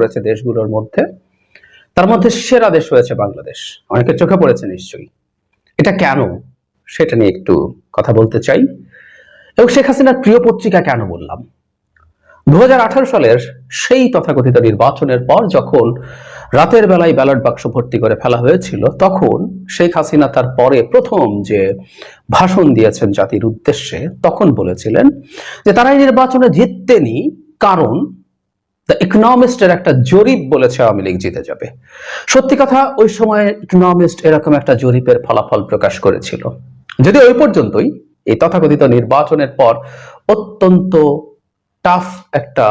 করেছে দেশগুলোর মধ্যে, তার মধ্যে সেরা দেশ হয়েছে বাংলাদেশ। অনেকের চোখে পড়েছে নিশ্চয়ই। এটা কেন? সেটা নিয়ে একটু কথা বলতে চাই। এবং শেখ হাসিনার প্রিয় পত্রিকা কেন বললাম? দু সালের সেই তথাকথিত নির্বাচনের পর যখন রাতের বেলায় ব্যালট বাক্স ভর্তি করে ফেলা হয়েছিল, তখন শেখ হাসিনা তার পরে প্রথম যে ভাষণ দিয়েছেন জাতির উদ্দেশ্যে, তখন বলেছিলেন যে তারা এই নির্বাচনে জিততেনি কারণ দ্য ইকোনমিস্টের একটা জরিপ বলেছে আওয়ামী লীগ জিতে যাবে। সত্যি কথা, ওই সময় ইকোনমিস্ট এরকম একটা জরিপের ফলাফল প্রকাশ করেছিল। যদি ওই পর্যন্তই, এই তথাকথিত নির্বাচনের পর অত্যন্ত টাফ একটা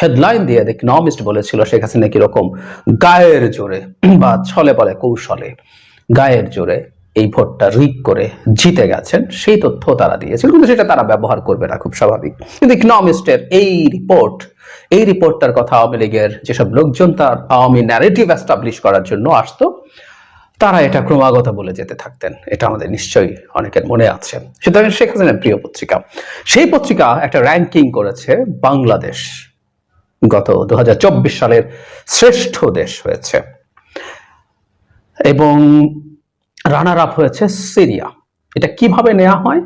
হেডলাইন দিয়ে দ্য ইকোনমিস্ট বলেছিল, শেখ হাসিনা কীরকম গায়ের জোরে বা ছলে বলে কৌশলে গায়ের জোরে এই ভোটটা রিক করে জিতে গেছেন, সেই তথ্য তারা দিয়েছিল, কিন্তু সেটা তারা ব্যবহার করবে না, খুব স্বাভাবিক। কিন্তু ইকোনমিস্টের এই রিপোর্ট এই রিপোর্টটার কথা আওয়ামী লীগের যেসব লোকজন তার আওয়ামী ন্যারেটিভ এস্টাবলিশ করার জন্য আসতো, তারা এটা ক্রমাগত বলে যেতে থাকতেন। এটা আমাদের নিশ্চয়ই অনেকের মনে আছে। সুতরাং শেখ হাসিনার প্রিয় পত্রিকা। সেই পত্রিকা একটা র্যাঙ্কিং করেছে বাংলাদেশ। গত দু হাজার চব্বিশ সালের শ্রেষ্ঠ দেশ হয়েছে। এবং রানার আপ হয়েছে সিরিয়া। এটা কীভাবে নেওয়া হয়?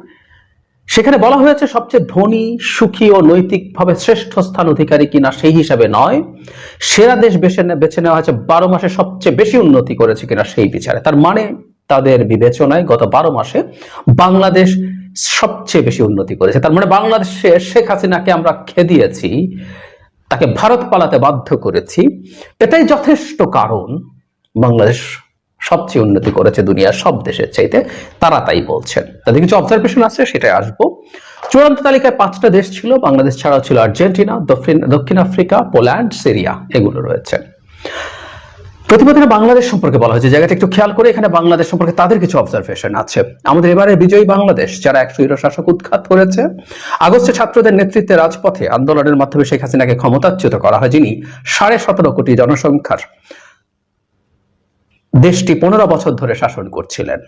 সেখানে বলা হয়েছে, সবচেয়ে ধনী, সুখী ও নৈতিকভাবে শ্রেষ্ঠ স্থান অধিকারী কিনা সেই হিসাবে নয়। সেরা দেশ বেছে বেছে নেওয়া হয়েছে, বারো মাসে সবচেয়ে বেশি উন্নতি করেছে কিনা সেই বিচারে। তার মানে তাদের বিবেচনায় গত বারো মাসে বাংলাদেশ সবচেয়ে বেশি উন্নতি করেছে। তার মানে বাংলাদেশে শেখ হাসিনাকে আমরা খেদিয়েছি তাকে ভারত পালাতে বাধ্য করেছি। এটাই যথেষ্ট কারণ বাংলাদেশ সবচেয়ে উন্নতি করেছে দুনিয়ার সব দেশের চাইতে, তারা তাই বলছেন। তাদের কিছু অবজারভেশন আছে, সেটাই আসব। চূড়ান্ত তালিকায় পাঁচটা দেশ ছিল, বাংলাদেশ ছাড়াও ছিল আর্জেন্টিনা, দক্ষিণ আফ্রিকা, পোল্যান্ড, সিরিয়া, এগুলো রয়েছে। প্রতিবেদনে বাংলাদেশ সম্পর্কে বলা হয়েছে, জায়গাটা একটু খেয়াল করে এখানে বাংলাদেশ সম্পর্কে তাদের কিছু অবজারভেশন আছে। আমাদের এবারে বিজয়ী বাংলাদেশ, যারা এক স্বৈর শাসক উৎখাত করেছে, আগস্টে ছাত্রদের নেতৃত্বে রাজপথে আন্দোলনের মাধ্যমে শেখ হাসিনাকে ক্ষমতাচ্যুত করা হয়, যিনি সাড়ে সতেরো কোটি জনসংখ্যার দেশটি পনেরো বছর ধরে শাসন করছিলেন।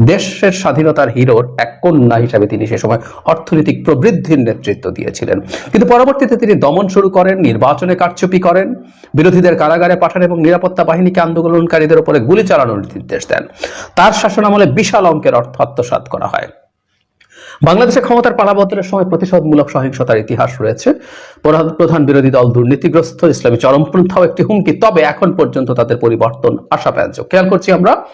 দেশের স্বাধীনতার হিরোর এক কন্যা হিসাবে তিনি সে সময় অর্থনৈতিক প্রবৃদ্ধির নেতৃত্ব দিয়েছিলেন। কিন্তু পরবর্তীতে তিনি দমন শুরু করেন, নির্বাচনে কারচুপি করেন, বিরোধীদের কারাগারে পাঠান এবং নিরাপত্তা বাহিনীকে আন্দোলনকারীদের উপরে গুলি চালানোর নির্দেশ দেন। তার শাসনামলে বিশাল অঙ্কের অর্থ আত্মসাত করা হয়। বাংলাদেশে ক্ষমতার পালাবদলের সময় প্রতিশোধমূলক সহিংসতার ইতিহাস রয়েছে। প্রধান- বিরোধী দল দুর্নীতিগ্রস্ত, ইসলামী চরমপন্থাও একটি হুমকি। তবে এখন পর্যন্ত তাদের পরিবর্তন আশা আশাব্যঞ্জক খেয়াল করছি আমরা,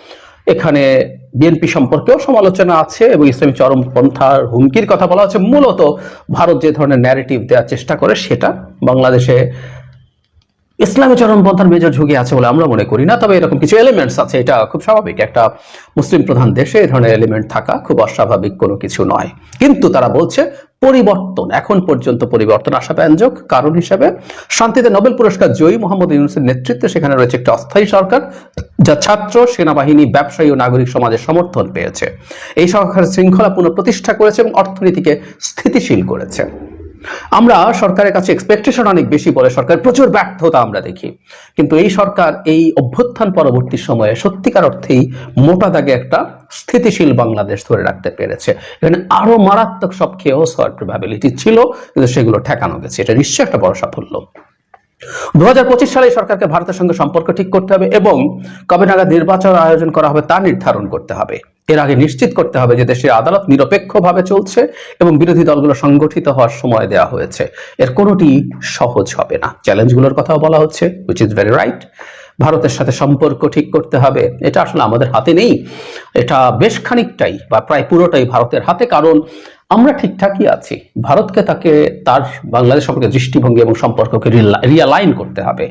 এখানে বিএনপি সম্পর্কেও সমালোচনা আছে এবং ইসলামী চরমপন্থার হুমকির কথা বলা হচ্ছে। মূলত ভারত যে ধরনের ন্যারেটিভ দেওয়ার চেষ্টা করে সেটা বাংলাদেশে ইসলামী চরমপন্থার মেজর ঝুঁকি আছে বলে আমরা মনে করি না, তবে এরকম কিছু এলিমেন্টস আছে, এটা খুব স্বাভাবিক। একটা মুসলিম প্রধান দেশে এই ধরনের এলিমেন্ট থাকা খুব অস্বাভাবিক কোনো কিছু নয়। কিন্তু তারা বলছে, পরিবর্তন, এখন পর্যন্ত পরিবর্তন আশাব্যঞ্জক কারণ হিসেবে, শান্তিতে নোবেল পুরস্কার জয়ী মোহাম্মদ ইউনুসের নেতৃত্বে সেখানে রয়েছে একটা অস্থায়ী সরকার, যা ছাত্র, সেনাবাহিনী, ব্যবসায়ী ও নাগরিক সমাজের সমর্থন পেয়েছে। এই সরকার শৃঙ্খলা পুনঃপ্রতিষ্ঠা করেছে এবং অর্থনীতিকে স্থিতিশীল করেছে। আমরা সরকারের কাছে এক্সপেকটেশন অনেক বেশি বলে সরকার প্রচুর ব্যর্থতা আমরা দেখি। কিন্তু এই সরকার এই অভ্যুত্থান পরবর্তী সময়ে সত্যিকার অর্থেই মোটা দাগে একটা স্থিতিশীল বাংলাদেশ ধরে রাখতে পেরেছে। এখানে আরও মারাত্মক সব খেয়েও হওয়ার প্রবাবিলিটি ছিল, কিন্তু সেগুলো ঠেকানো গেছে। এটা নিশ্চয়ই একটা বড় সাফল্য। দু হাজার পঁচিশ সালে সরকারকে ভারতের সঙ্গে সম্পর্ক ঠিক করতে হবে এবং কবে নাগাদ নির্বাচন আয়োজন করা হবে তা নির্ধারণ করতে হবে। এর আগে নিশ্চিত করতে হবে যে দেশের আদালত নিরপেক্ষভাবে চলছে এবং বিরোধী দলগুলো সংগঠিত হওয়ার সময় দেওয়া হয়েছে। এর কোনোটি সহজ হবে না। চ্যালেঞ্জগুলোর কথাও বলা হচ্ছে উইচ ইজ ভেরি রাইট ভারতের সাথে সম্পর্ক ঠিক করতে হবে। এটা আসলে আমাদের হাতে নেই। এটা বেশ খানিকটাই বা প্রায় পুরোটাই ভারতের হাতে, কারণ আমরা ঠিকঠাকই আছি। ভারতকে তাকে তার বাংলাদেশ সম্পর্কে দৃষ্টিভঙ্গি এবং সম্পর্ককে রিয়ালাইন করতে হবে।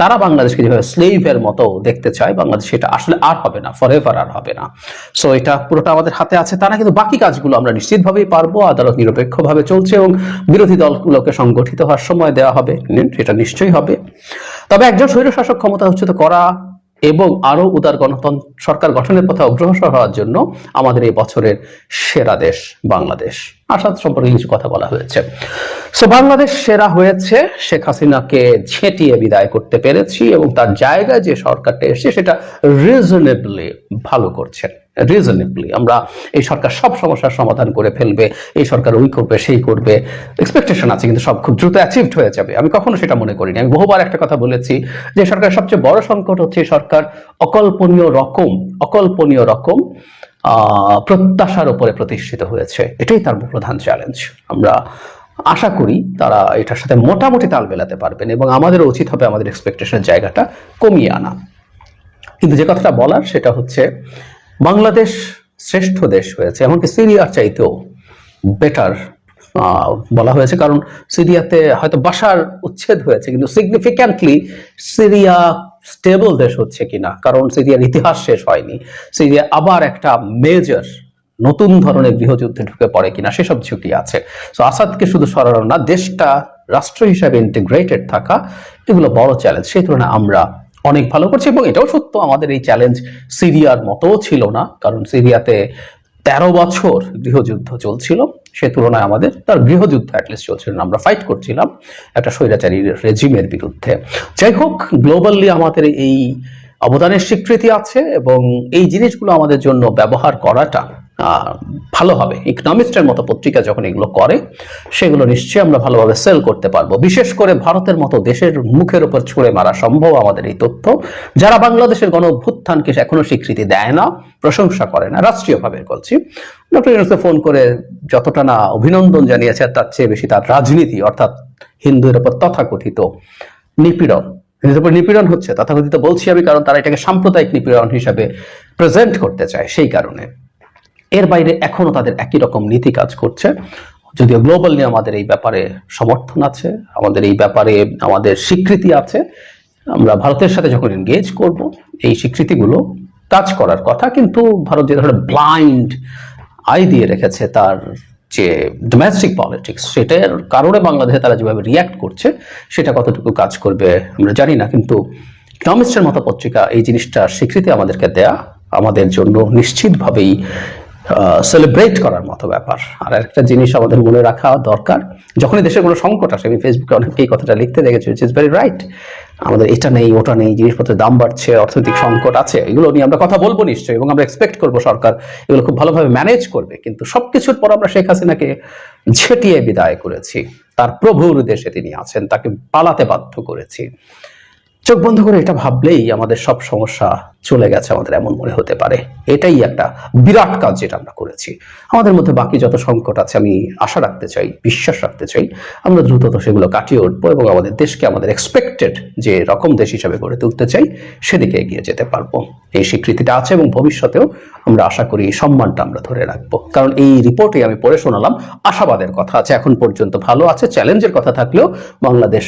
তারা বাংলাদেশকে যেভাবে স্লেভের মতো দেখতে চায়, বাংলাদেশ সেটা আসলে আর হবে না ফর এভার আর হবে না। সো এটা পুরোটা আমাদের হাতে আছে, তারা কিন্তু বাকি কাজগুলো আমরা নিশ্চিতভাবেই পারব, আদালত নিরপেক্ষভাবে চলছে এবং বিরোধী দলগুলোকে সংগঠিত হওয়ার সময় দেওয়া হবে এটা নিশ্চয়ই হবে। তবে একজন স্বৈরশাসক ক্ষমতা হচ্ছে তো করা এবং আরও উদার গণতন্ত্র সরকার গঠনের পথে অগ্রসর হওয়ার জন্য আমাদের এই বছরের সেরা দেশ বাংলাদেশ। আসাদ সম্পর্কে কিছু কথা বলা হয়েছে। সো বাংলাদেশ সেরা হয়েছে, শেখ হাসিনাকে ছেটিয়ে বিদায় করতে পেরেছি এবং তার জায়গায় যে সরকারটা এসছে, সেটা রিজনেবলি ভালো করছেন। রিজনেবলি আমরা এই সরকার সব সমস্যার সমাধান করে ফেলবে, এই সরকার ওই করবে, সেই করবে। এক্সপেকটেশন আছে, কিন্তু সব খুব দ্রুত অ্যাচিভড হয়ে যাবে। আমি কখনো সেটা মনে করিনি। আমি বহুবার একটা কথা বলেছি যে সরকারের সবচেয়ে বড় সংকট হচ্ছে সরকার অকল্পনীয় রকম অকল্পনীয় রকম প্রত্যাশার উপরে প্রতিষ্ঠিত হয়েছে। এটাই তার প্রধান চ্যালেঞ্জ আমরা আশা করি তারা এটার সাথে মোটামুটি তাল মেলাতে পারবেন এবং আমাদের উচিত হবে আমাদের এক্সপেকটেশনের জায়গাটা কমিয়ে আনা। কিন্তু যে কথাটা বলার সেটা হচ্ছে বাংলাদেশ শ্রেষ্ঠ দেশ হয়েছে, এমনকি সিরিয়ার চাইতেও বেটার বলা হয়েছে। কারণ সিরিয়াতে হয়তো বাসার উচ্ছেদ হয়েছে, কিন্তু সিগনিফিক্যান্টলি সিরিয়া স্টেবল দেশ হচ্ছে কিনা? কারণ সিরিয়ার ইতিহাস শেষ হয়নি। সিরিয়া আবার একটা মেজর নতুন ধরনের গৃহযুদ্ধে ঢুকে পড়ে কিনা, সেসব ঝুঁকি আছে। তো আসাদকে শুধু সরানো না, দেশটা রাষ্ট্র হিসাবে ইন্টিগ্রেটেড থাকা এগুলো বড় চ্যালেঞ্জ সেই তুলনায় আমরা অনেক ভালো করছি এবং এটাও সত্য, আমাদের এই চ্যালেঞ্জ সিরিয়ার মতো ছিল না, কারণ সিরিয়াতে তেরো বছর গৃহযুদ্ধ চলছিল। সে তুলনায় আমাদের তার গৃহযুদ্ধ অ্যাটলিস্ট চলছিল না। আমরা ফাইট করছিলাম একটা স্বৈরাচারী রেজিমের বিরুদ্ধে। যাই হোক গ্লোবালি আমাদের এই অবদানের স্বীকৃতি আছে এবং এই জিনিসগুলো আমাদের জন্য ব্যবহার করাটা ভালো হবে। ইকনমিস্টের মতো পত্রিকা যখন এগুলো করে, সেগুলো নিশ্চয়ই আমরা ভালোভাবে সেল করতে পারব। বিশেষ করে ভারতের মতো দেশের মুখের উপর ছুঁড়ে মারা সম্ভব আমাদের এই তথ্য। যারা বাংলাদেশের গণ অভ্যুত্থানকে এখনও স্বীকৃতি দেয় না, প্রশংসা করে না, রাষ্ট্রীয়ভাবে বলছি। ডক্টর ইউনুসকে ফোন করে যতটা না অভিনন্দন জানিয়েছে, তার চেয়ে বেশি তার রাজনীতি, অর্থাৎ হিন্দুদের উপর তথাকথিত নিপীড়ন। নিপীড়ন হচ্ছে, তথাকথিত বলছি আমি কারণ তারা এটাকে সাম্প্রদায়িক নিপীড়ন হিসাবে প্রেজেন্ট করতে চায়, সেই কারণে। এর বাইরে এখনও তাদের একই রকম নীতি কাজ করছে। যদিও গ্লোবালি আমাদের এই ব্যাপারে সমর্থন আছে, আমাদের এই ব্যাপারে আমাদের স্বীকৃতি আছে, আমরা ভারতের সাথে যখন এনগেজ করব, এই স্বীকৃতিগুলো কাজ করার কথা, কিন্তু ভারত যে ধরনের ব্লাইন্ড আই দিয়ে রেখেছে তার যে ডোমেস্টিক পলিটিক্স সেটার কারণে বাংলাদেশে তারা যেভাবে রিয়াক্ট করছে, সেটা কতটুকু কাজ করবে আমরা জানি না, কিন্তু ইকনমিস্টের মতো পত্রিকা এই জিনিসটার স্বীকৃতি আমাদেরকে দেয়া আমাদের জন্য নিশ্চিতভাবেই সেলিব্রেট করার মতো ব্যাপার। আর একটা জিনিস আমাদের মনে রাখা দরকার, যখনই দেশের কোনো সংকট আসে, আমি ফেসবুকে অনেকেই কথাটা লিখতে দেখেছি ইজ ভেরি রাইট আমাদের এটা নেই, ওটা নেই, জিনিসপত্রের দাম বাড়ছে, অর্থনৈতিক সংকট আছে, এগুলো নিয়ে আমরা কথা বলব নিশ্চয়ই, এবং আমরা এক্সপেক্ট করব সরকার এগুলো খুব ভালোভাবে ম্যানেজ করবে। কিন্তু সবকিছুর পর আমরা শেখ হাসিনাকে ঝেটিয়ে বিদায় করেছি। তার প্রভুর দেশে তিনি আছেন, তাকে পালাতে বাধ্য করেছি। চোখ বন্ধ করে এটা ভাবলেই আমাদের সব সমস্যা চলে গেছে, আমাদের এমন মনে হতে পারে। এটাই একটা বিরাট কাজ যেটা আমরা করেছি। আমাদের মধ্যে বাকি যত সংকট আছে, আমি আশা রাখতে চাই, বিশ্বাস রাখতে চাই, আমরা দ্রুতত সেগুলো কাটিয়ে উঠবো এবং আমাদের দেশকে আমাদের এক্সপেক্টেড যে রকম দেশ হিসাবে গড়ে তুলতে চাই, সেদিকে এগিয়ে যেতে পারব। এই স্বীকৃতিটা আছে এবং ভবিষ্যতেও আমরা আশা করি এই সম্মানটা আমরা ধরে রাখব। কারণ এই রিপোর্টে আমি পড়ে শোনালাম, আশাবাদের কথা আছে, এখন পর্যন্ত ভালো আছে চ্যালেঞ্জের কথা থাকলেও বাংলাদেশ